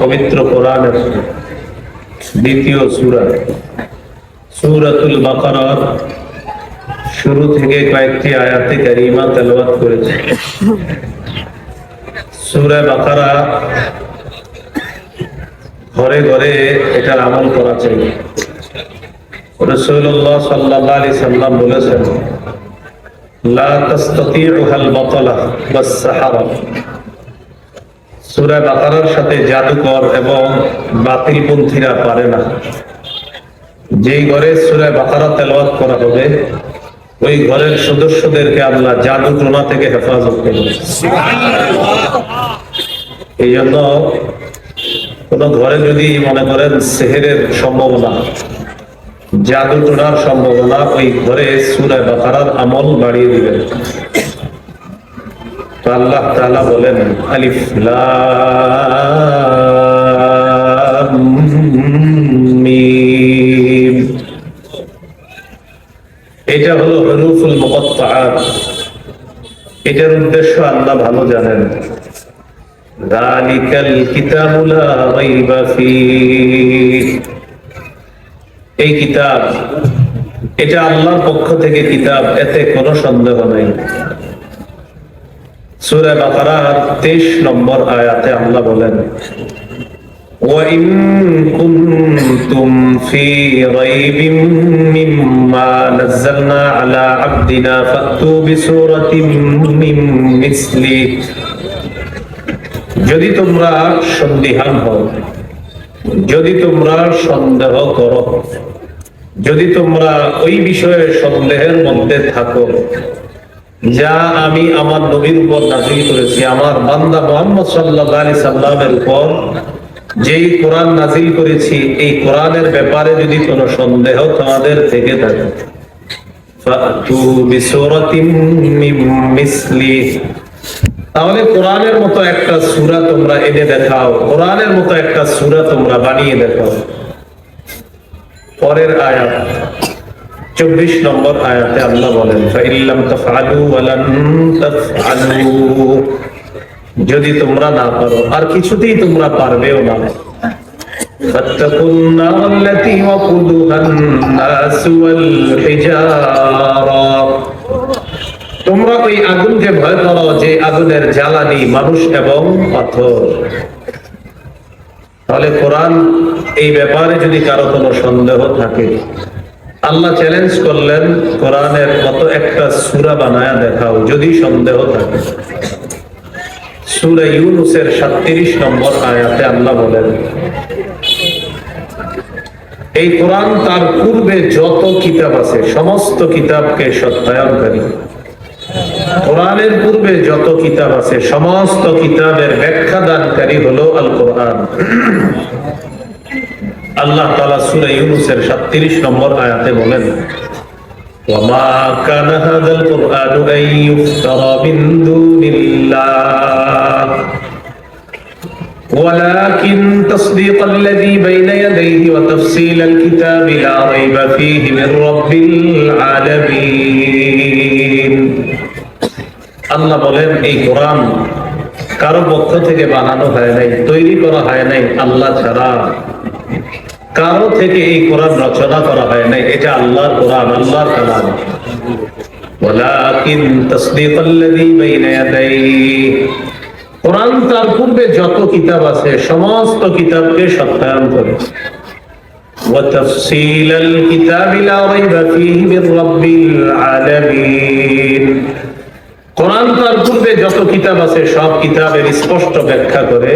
পবিত্র কোরআনের দ্বিতীয় সূরা। সূরাতুল বাকারার শুরু থেকে কয়েকটি আয়াতে কারিমা তেলাওয়াত করেছে। সূরা বাকারা ঘরে ঘরে এটার আমল করা চাই। রসুল্লাহ সাল্লাহ সাল্লাম বলেছেন, লা তাস্তাতিউহাল সূরা বাকারার সাথে জাদুকর এবং বাতিলপন্থীরা পারে না। যেই ঘরে সূরা বাকারা তেলাওয়াত করা হবে, ওই ঘরের সদস্যদেরকে আল্লাহ জাদু টোনা থেকে হেফাজত করবে এই জন্য কোন ঘরে যদি মনে করেন সেহেরের সম্ভাবনা জাদু টোনার সম্ভাবনা, ওই ঘরে সুরায় বাকারার আমল বাড়িয়ে দিবেন। তো আল্লাহ তাআলা বলেন, আলিফ এটা হলো হরুফুল মুকত্তাআত। এটার উদ্দেশ্য আল্লাহ ভালো জানেন। এই কিতাব, এটা আল্লাহর পক্ষ থেকে কিতাব, এতে কোনো সন্দেহ নাই। সূরা বাকারার 23 নম্বর আয়াতে আল্লাহ বলেন وَإِن كُنتُمْ فِي رَيْبٍ مِّمَّا نَزَّلْنَا عَلَى عَبْدِنَا فَأْتُوا بِسُورَةٍ مِّن مِّثْلِهِ যদি তোমরা সন্দিহান হও যদি তোমরা সন্দেহ করো যদি তোমরা ওই বিষয়ে সন্দেহের মধ্যে থাকো যা আমি আমার নবীর উপর নাজিল করেছি, আমার বান্দা মোহাম্মদ সাল্লাহ আলি সাল্লামের উপর যেই কোরআন নাজিল করেছি, এই কোরআনের ব্যাপারে যদি কোনো সন্দেহ তোমাদের থেকে থাকে। তাহলে কোরআনের মতো একটা সূরা তোমরা এনে দেখাও, কোরআনের মতো একটা সূরা তোমরা বানিয়ে দেখাও। পরের আয়াত। চব্বিশ নম্বর আয়াতে আল্লাহ বলেন যদি তোমরা না পারো, আর কিছুতেই তোমরা পারবেও না। তোমরা ওই আগুনকে ভয় করো যে আগুনের জ্বালানি মানুষ এবং পাথর। তাহলে কোরআন এই ব্যাপারে যদি কারও কোনো সন্দেহ থাকে আল্লাহ চ্যালেঞ্জ করলেন, কোরআনের মত একটা সুরা বানায়া দেখাও, যদি সন্দেহ থাকে। সুরা ইউনুসের সাতত্রিশ নম্বর আয়াতে আল্লাহ বলেন, এই কোরআন তার পূর্বে যত কিতাব আছে, সমস্ত কিতাবকে সত্যায়নকারী। কোরআনের পূর্বে যত কিতাব আছে, সমস্ত কিতাবের ব্যাখ্যা দানকারী হলো আল কোরআন আল্লাহ তাআলা সূরা ইউনূসের 37 নম্বর আয়াতে বলেন ওয়ামা কানা হাযাল কুরআনু আন ইফতারা মিন দুনিল্লাহ ولكن تصديق الذي بين يديه وتفصيل الكتاب لا ريب فيه من رب العالمين আল্লাহ বলেন এই কোরআন কারো পক্ষ থেকে বানানো হয় নাই তৈরি করা হয় নাই আল্লাহ ছাড়া কারো থেকে এই কোরআন রচনা করা হয় নাই এটা আল্লাহর কোরআন আল্লাহর কালাম ولكن تصديق الذي بين يديه কোরআন তার পূর্বে যত কিতাব আছে সমস্ত কিতাবকে সত্যায়ন করে وتفصيل الكتاب لا ريب فيه من رب العالمين কোরআন তার পূর্বে যত কিতাব আছে সব কিতাবের স্পষ্ট ব্যাখ্যা করে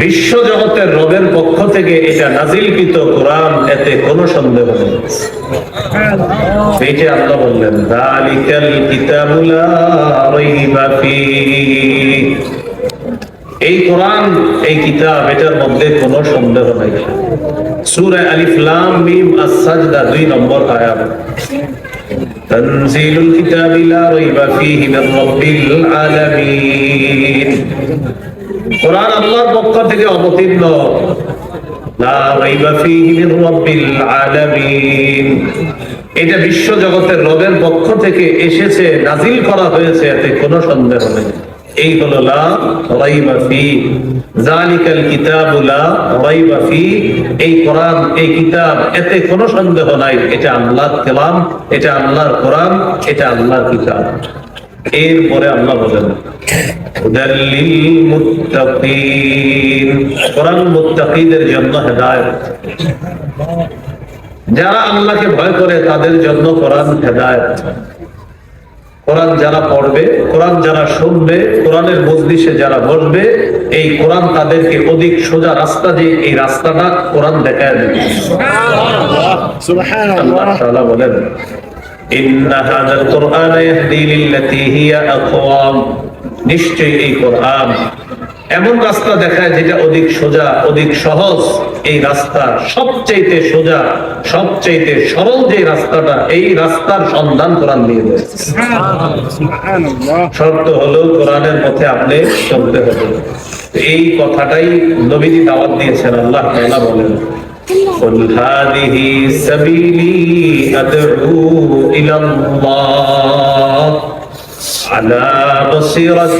বিশ্ব জগতের রবের পক্ষ থেকে এটা নাজিলকৃত কোরআন, এতে কোনো সন্দেহ নেই। আল্লাহ বললেন এই কোরআন, এই কিতাব, এটার মধ্যে কোনো সন্দেহ নাই। সূরা আলিফ লাম মিম আস-সাজদা 2 নম্বর আয়াত। তানজিলুল কিতাবি লা রাইবা ফীহি মির রাব্বিল আলামিন। কোরআন আল্লাহর পক্ষ থেকে অবতীর্ণ। লা রাইবা ফীহি মির রাব্বিল আলামিন। এটা বিশ্ব জগতের রবের পক্ষ থেকে এসেছে নাজিল করা হয়েছে, এতে কোনো সন্দেহ নেই। এই হলো এই কোরআন, এই কিতাব, এতে কোনো সন্দেহ নাই। এটা এটা আল্লাহর কোরআন, এটা আল্লাহর কিতাব। এরপরে আল্লাহ বলেন হেদায়েত। যারা আল্লাহকে ভয় করে, তাদের জন্য কোরআন হেদায়েত। কোরআন যারা পড়বে, কোরআন যারা শুনবে, কোরআনের মজলিসে যারা বসবে, এই কোরআন তাদেরকে অধিক সোজা রাস্তা দিয়ে এই রাস্তাটা কোরআন দেখায় দেবে। আল্লাহ বলেন নিশ্চয় এই কোরআন এমন রাস্তা দেখায় যেটা অধিক সোজা অধিক সহজ এই রাস্তা সবচাইতে সোজা সবচাইতে সরল যে রাস্তাটা এই রাস্তার সন্ধান কোরআন দিয়ে দেয় سبحان الله শর্ত হলো কোরআনের পথে আপনি চলতে হবে এই কথাটাই নবীজি দাওয়াত দিয়েছেন আল্লাহ তাআলা বলেন قل هذه سبيلي أدعو إلى الله على بصيرة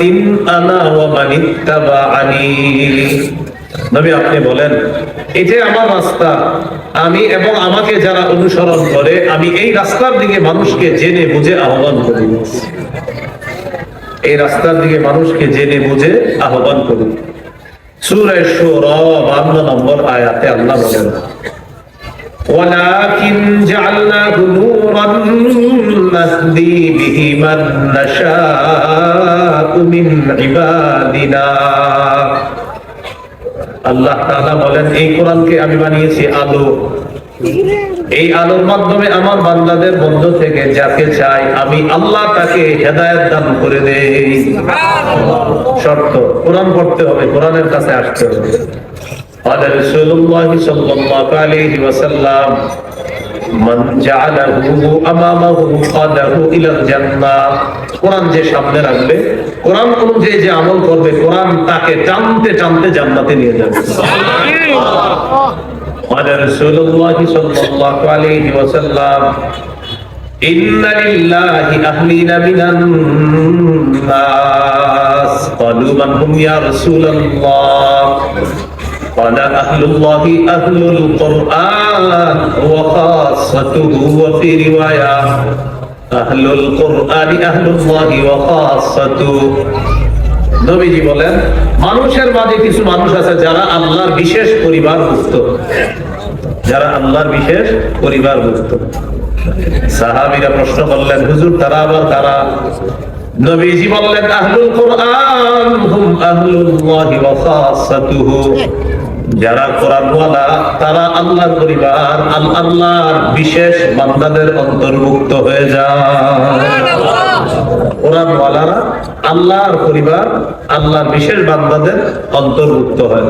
أنا ومن اتبعني নবী আপনি বলেন এটাই আমার রাস্তা আমি এবং আমাকে যারা অনুসরণ করে আমি এই রাস্তার দিকে মানুষকে জেনে বুঝে আহ্বান করি এই রাস্তার দিকে মানুষকে জেনে বুঝে আহ্বান করি সূরা শুরা 52 নম্বর আয়াতে আল্লাহ বলেন ولكن جعلناه نورا نهدي به من نشاء من عبادنا আল্লাহ তাআলা বলেন এই কোরআনকে আমি বানিয়েছি আলো এই আলোর মাধ্যমে আমার বান্দাদের মধ্য থেকে যাকে চাই আমি আল্লাহ তাকে হেদায়েত দান করে দেই শর্ত কোরআন পড়তে হবে কোরআনের কাছে আসতে হবে قال رسول الله صلى الله عليه وسلم من جعله امامه قاده الى الجنه কোরআন যে সামনে রাখবে কোরআন অনুযায়ী যে আমল করবে কোরআন তাকে টানতে টানতে জান্নাতে নিয়ে যাবে قال رسول الله صلى الله عليه وسلم إن لله أهلين من الناس قالوا من هم يا رسول الله قال أهل الله أهل القرآن وخاصته وفي رواية أهل القرآن أهل الله وخاصته নবীজি বলেন মানুষের মাঝে কিছু মানুষ আছে যারা আল্লাহর বিশেষ পরিবার ভুক্ত যারা আল্লাহর বিশেষ পরিবার ভুক্ত সাহাবীরা প্রশ্ন করলেন হুজুর তারা আবার তারা নবীজি বললেন আহলুল কোরআন হুম আহলুল্লাহি ওয়া খাসাতুহু যারা কোরআনওয়ালা, তারা আল্লাহর পরিবার, আল আল্লাহর বিশেষ বান্দাদের অন্তর্ভুক্ত হয়ে যায়। কোরআনওয়ালারা আল্লাহর পরিবার, আল্লাহর বিশেষ বান্দাদের অন্তর্ভুক্ত হয়।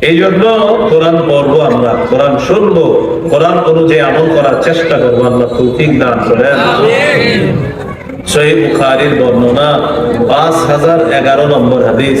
এই জন্য কোরআন পড়ব আমরা, কোরআন শুনব, কোরআন অনুযায়ী আমল করার চেষ্টা করব, আল্লাহ তৌফিক দান করেন। সহি বর্ণনা, পাঁচ হাজার এগারো নম্বর হাদিস।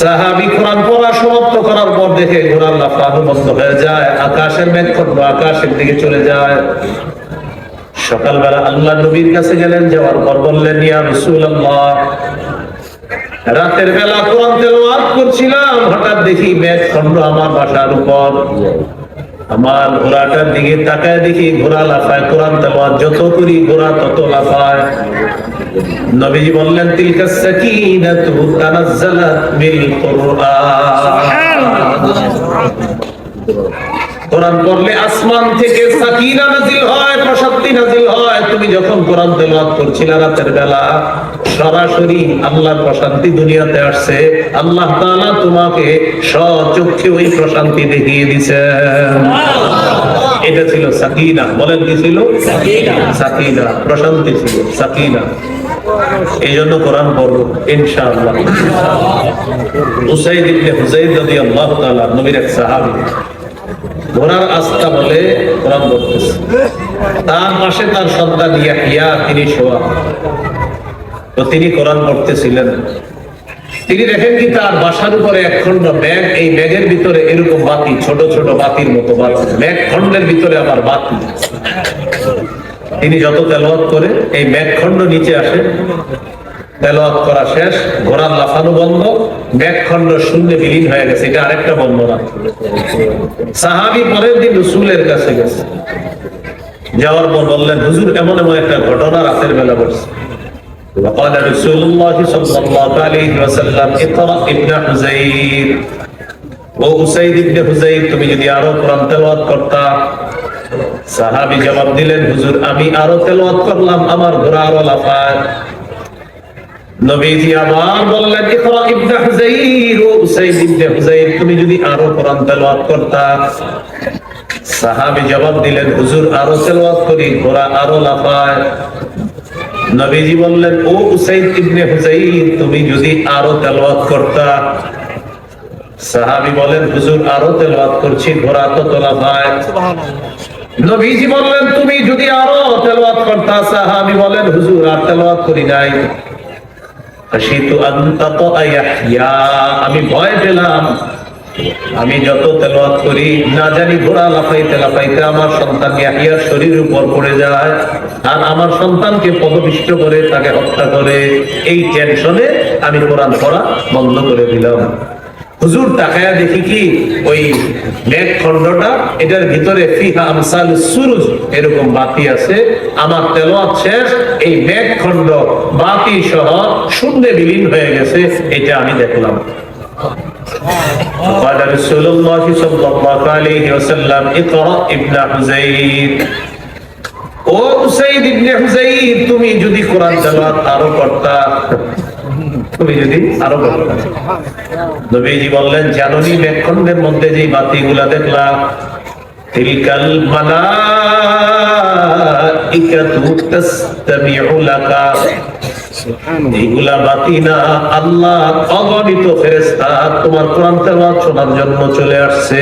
সাহাবি কোরআন পড়া সমাপ্ত করার পর দেখে ঘোড়ার লাফানো বন্ধ হয়ে যায়, আকাশের মেঘখণ্ড আকাশের দিকে চলে যায়। সকালবেলা আল্লাহ নবীর কাছে গেলেন, যাওয়ার পর বললেন, ইয়া রাসূলুল্লাহ, রাতের বেলা কোরআন তেলাওয়াত করছিলাম, হঠাৎ দেখি মেঘখণ্ড আমার বাসার উপর। আমার ঘোড়াটার দিকে তাকায় দেখি ঘোড়া লাফায়, কোরআন তেলাওয়াত যত করি ঘোড়া তত লাফায়। নবীজি বললেন, তিলকা সাকিনাতু তানাজ্জালাত বিল কুরআন। কোরআন পড়লে আসমান থেকে সাকিনা নাজিল হয়, প্রশান্তি নাজিল হয়। তুমি যখন কোরআন তেলাওয়াত করছিলে রাতের বেলা, সরাসরি আল্লাহর প্রশান্তি দুনিয়াতে আসছে। আল্লাহ তাআলা তোমাকে স্বচক্ষে ওই প্রশান্তি দেখিয়ে দিয়েছেন এটা ছিল সাকিনা। বলেন কি ছিল? সাকিনা। প্রশান্তি ছিল সাকিনা। এই জন্য কোরআন পড়ব ইনশাআল্লাহ। উসাইদ ইবনে রাদিয়াল্লাহু তাআলা নবীর এক সাহাবী ঘোড়ার আস্থা বলে কোরআন পড়তেছে। তার পাশে তার সন্তান ইয়াহিয়া তিনি শোয়া তো তিনি কোরআন পড়তেছিলেন। তিনি দেখেন কি তার বাসার উপরে এক খন্ড ব্যাগ, এই ব্যাগের ভিতরে এরকম বাতি, ছোট ছোট বাতির মতো বাতি। ব্যাগ খন্ডের ভিতরে আবার বাতি। তিনি যত তেলাওয়াত করে, এই ব্যাগ খন্ড নিচে আসে। তেলাওয়াত করা শেষ ঘোড়ার লাফানো বন্ধ ব্যাগ খন্ড শূন্যে বিলীন হয়ে গেছে। এটা আরেকটা বর্ণনা সাহাবি পরের দিন রসুলের কাছে গেছে। যাওয়ার পর বললেন, হুজুর, এমন এমন একটা ঘটনা রাতের বেলা বলছে وقال رسول الله صلى الله عليه وسلم اقرأ ابن حزير ও উসাইদ ইবনে হুজাইর তুমি যদি আরো কোরআন তেলাওয়াত করতা সাহাবী জবাব দিলেন হুজুর আমি আরো তেলাওয়াত করলাম আমার ঘোড়া আরো লাফায় নবীজি আবার বললেন ইকরা ইবনে হুজাইর ও উসাইদ ইবনে হুজাইর তুমি যদি আরো কোরআন তেলাওয়াত করতা সাহাবী জবাব দিলেন হুজুর আরো তেলাওয়াত করি ঘোড়া আরো লাফায় নবীজি বললেন ও উসাইদ ইবনে হুজাইর তুমি যদি আরও তেলাওয়াত করতা? সাহাবী বলেন হুজুর আরও তেলাওয়াত করছি ঘোড়া তো তোলা ভাই নবীজি বললেন তুমি যদি আরও তেলাওয়াত করতা? সাহাবী বলেন হুজুর আর তেলাওয়াত করি নাই। আমি ভয় পেলাম। আমি যত তেলাওয়াত করি, না জানি ঘোড়া লাফাইতে লাফাইতে আমার সন্তান ইয়াহিয়ার শরীর উপর পড়ে যায়। আর আমার সন্তানকে পদপিষ্ট করে, তাকে হত্যা করে, এই টেনশনে আমি কোরআন পড়া বন্ধ করে দিলাম। হুজুর তাকায়া দেখি কি, ওই মেঘ খণ্ডটা, এটার ভিতরে ফিহা আমসাল সুরুজ এরকম বাতি আছে। আমার তেলাওয়াত শেষ, এই মেঘ খণ্ড বাতি সহ শূন্যে বিলীন হয়ে গেছে, এটা আমি দেখলাম। قال رسول الله صلى الله عليه وسلم اقرأ ابن حزير ও উসাইদ ইবনে হুজাইর তুমি যদি কোরআন তেলাওয়াত আরো করতা তুমি যদি আরো করতা নবীজি বললেন জাননী ব্যাকখণ্ডের মধ্যে যে বাতিগুলা দেখলাম তিলকাল মালাইকাতু তাসতামিউ লাকা। এইগুলা বাতি আল্লাহ অগণিত তোমার কোরআন তেলাওয়াত শোনার জন্য চলে আসছে।